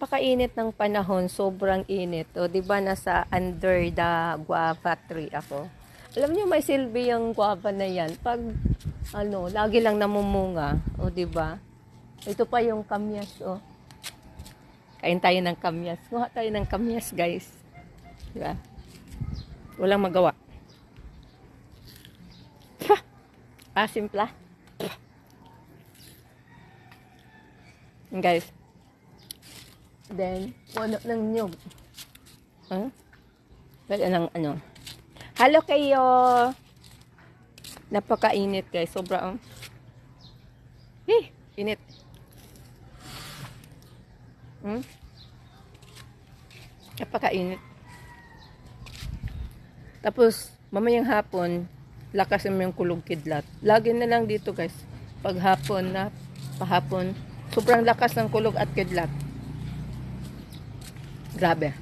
napakainit ng panahon, sobrang init. O, di ba nasa under the guava tree ako. Alam niyo may silbi yung guava na yan. Pag ano, lagi lang namumunga, o di ba? Ito pa yung kamyas, o. Kain tayo ng kamyas. Kuha tayo ng kamyas, guys. Di ba? Walang magawa. Pah! Ah, simpla. Guys. Then, puno ng nyug. Huh? Kaya ng ano. Halo kayo. Napakainit guys. Sobra. Oh. Eh, init. Hmm? Napakainit. Tapos, mamayang hapon, lakas naman yung kulog kidlat. Lagi na lang dito guys. Pag hapon na, pahapon, sobrang lakas ng kulog at kidlat. Grabe.